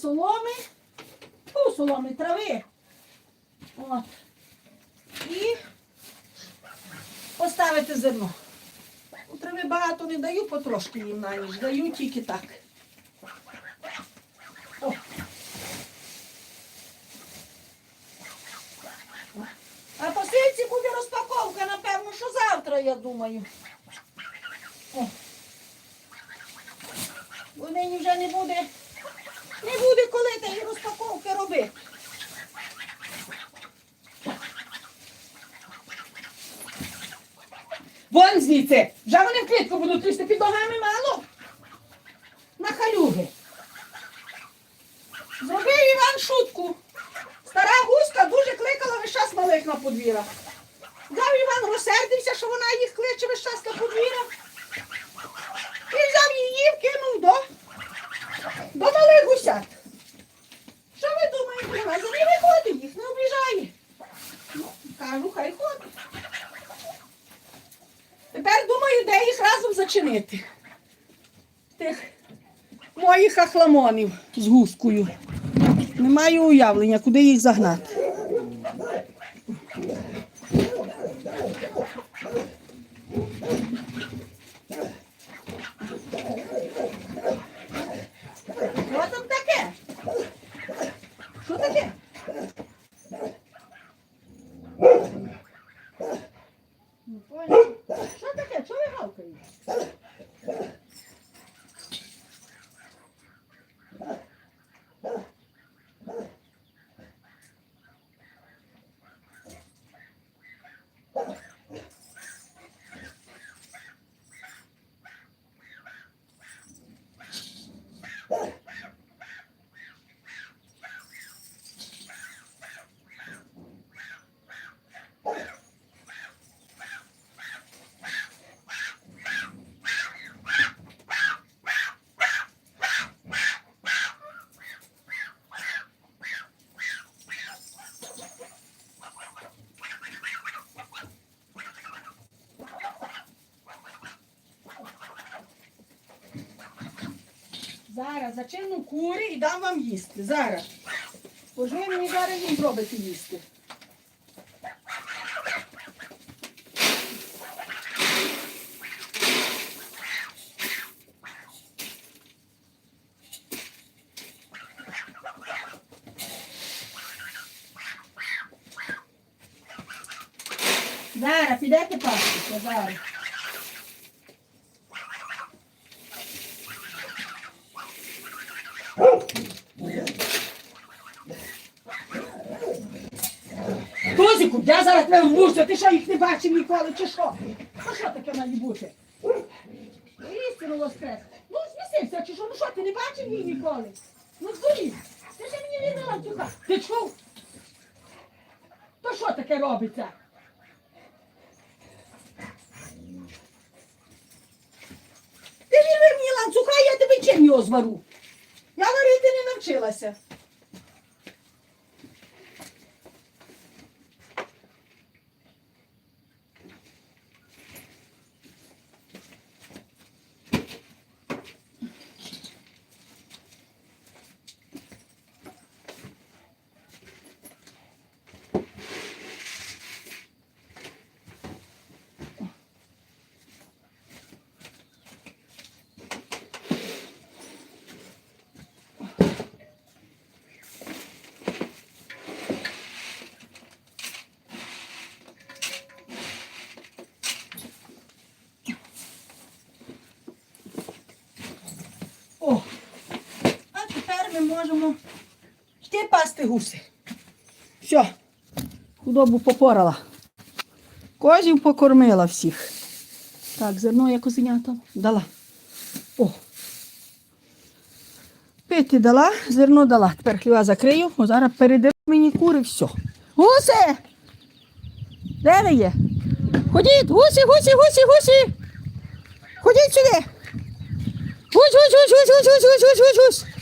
соломи, ну, соломи, трави. От. І поставити зерно. У Трави багато не даю, потрошки їм на ніч, даю тільки так. О. А по сильці буде розпаковка, напевно, що завтра, я думаю. О. Бо нині вже не буде, не буде коли тієї розпаковки робити. Вон звідси! Вже вони в клітку будуть лізти під ногами мало. На халюги. Зробив Іван шутку. Стара гуска дуже кликала весь час малих на подвір'я. Взяв Іван розсердився, що вона їх кличе весь час на подвір'я. І взяв її, вкинув до, до малих гусят. Що ви думаєте, вона не виходить, їх не обіжає. Ну, кажу, хай ходить. Тепер думаю, де їх разом зачинити. Тих моїх ахламонів з гускою. Не маю уявлення, куди їх загнати. Woo! Зараз зачину кури і дам вам їсти. Зараз. Бо мені зараз їм зробите їсти. Зараз, підете пастися, зараз. Тозіку, я зараз тебе вмушу, ти що їх не бачив ніколи, чи що? А що таке має бути? Істину воскрес. Ну, смісився, чи що? Ну що, ти не бачив її ніколи? Ну, здурів. Ти ж мені не ланцюга. Ти чув? То що таке робиться? Ти вірви мені ланцюга, я тебе чим його звару. Я варити не навчилася. О, а ми йти пасти гуси. Все, худобу попорала. Козів покормила всіх. Так, зерно я козенятам дала. О. Пити дала, зерно дала. Тепер хліва закрию, о, зараз передеру мені кури, все. Гуси! Де ви є? Ходіть, гусі, гусі, гусі, гусі! Ходіть сюди! Гусь, гусь, гусь, гусь, гусь, гусь, гусь, гусь, гусь.